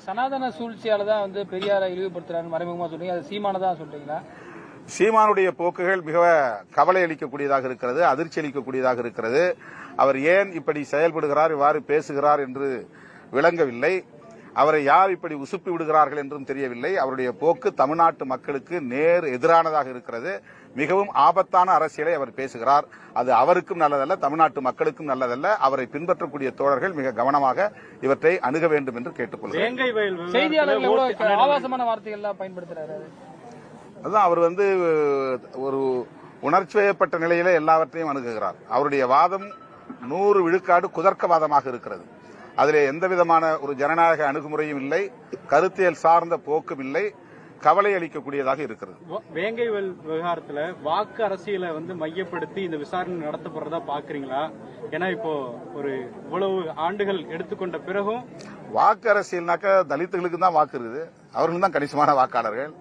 சனாதன சூழ்ச்சியால தான் வந்து பெரியாரை இழிவுபடுத்துறாரு மறைமுகமா சொல்றீங்க. அது சீமான தான் சொல்றீங்களா? சீமானுடைய போக்குகள் மிக கவலை அளிக்கக்கூடியதாக இருக்கிறது அதிர்ச்சி அளிக்கக்கூடியதாக இருக்கிறது. அவர் ஏன் இப்படி செயல்படுகிறார் இவ்வாறு பேசுகிறார் என்று விளங்கவில்லை. அவரை யார் இப்படி உசுப்பி விடுகிறார்கள் என்றும் தெரியவில்லை. அவருடைய போக்கு தமிழ்நாட்டு மக்களுக்கு நேர் எதிரானதாக இருக்கிறது. மிகவும் ஆபத்தான அரசியலை அவர் பேசுகிறார். அது அவருக்கும் நல்லதல்ல தமிழ்நாட்டு மக்களுக்கும் நல்லதல்ல. அவரை பின்பற்றக்கூடிய தோழர்கள் மிக கவனமாக இவற்றை அணுக வேண்டும் என்று அவரு. அதுதான் அவர் வந்து ஒரு உணர்ச்சி வயப்பட்ட நிலையில எல்லாவற்றையும் அணுகுகிறார். அவருடைய வாதம் நூறு விழுக்காடு குதர்க்கவாதமாக இருக்கிறது. அதிலே எந்த விதமான ஒரு ஜனநாயக அணுகுமுறையும் இல்லை கருத்தியல் சார்ந்த போக்கும் இல்லை கவலை அளிக்கக்கூடியதாக இருக்கிறது. வேங்கை விவகாரத்துல வாக்கு அரசியலை வந்து மையப்படுத்தி இந்த விசாரணை நடத்தப்படுறதா பாக்குறீங்களா? ஏன்னா இப்போ ஒரு இவ்வளவு ஆண்டுகள் எடுத்துக்கொண்ட பிறகும் வாக்கு அரசியல்னாக்க தலித்துகளுக்கு தான் வாக்கு இருக்குது. அவர்கள் தான் கணிசமான வாக்காளர்கள்.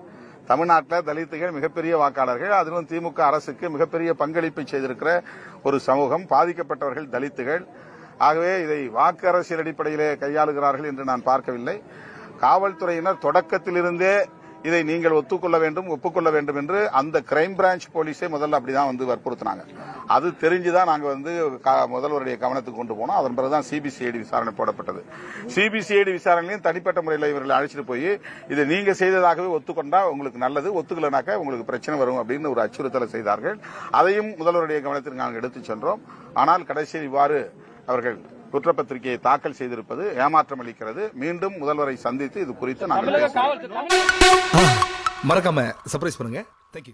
தமிழ்நாட்டில் தலித்துகள் மிகப்பெரிய வாக்காளர்கள். அதிலும் திமுக அரசுக்கு மிகப்பெரிய பங்களிப்பை செய்திருக்கிற ஒரு சமூகம். பாதிக்கப்பட்டவர்கள் தலித்துகள். ஆகவே இதை வாக்கு அரசியல் அடிப்படையிலே கையாளுகிறார்கள் என்று நான் பார்க்கவில்லை. காவல்துறையினர் தொடக்கத்திலிருந்தே இதை நீங்கள் ஒத்துக்கொள்ள வேண்டும் ஒப்புக்கொள்ள வேண்டும் என்று அந்த கிரைம் பிரான்ச் போலீஸே முதல்ல அப்படிதான் வந்து வற்புறுத்தினாங்க. அது தெரிஞ்சுதான் நாங்கள் வந்து முதல்வருடைய கவனத்துக்கு கொண்டு போனோம். அதன் பிறகுதான் சிபிசிஐடி விசாரணை போடப்பட்டது. சிபிசிஐடி விசாரணையும் தனிப்பட்ட முறையில் இவர்களை அழைச்சிட்டு போய் இதை நீங்க செய்ததாகவே ஒத்துக்கொண்டா உங்களுக்கு நல்லது ஒத்துக்கலனாக்க உங்களுக்கு பிரச்சனை வரும் அப்படின்னு ஒரு அச்சுறுத்தலை செய்தார்கள். அதையும் முதல்வருடைய கவனத்திற்கு நாங்கள் எடுத்துச் சென்றோம். ஆனால் கடைசியில் இவ்வாறு அவர்கள் குற்றப்பத்திரிகையை தாக்கல் செய்திருப்பது ஏமாற்றம் அளிக்கிறது. மீண்டும் முதல்வரை சந்தித்து இது குறித்து நாங்கள் மறக்காம சர்ப்ரைஸ் பண்ணுங்க. தேங்க்யூ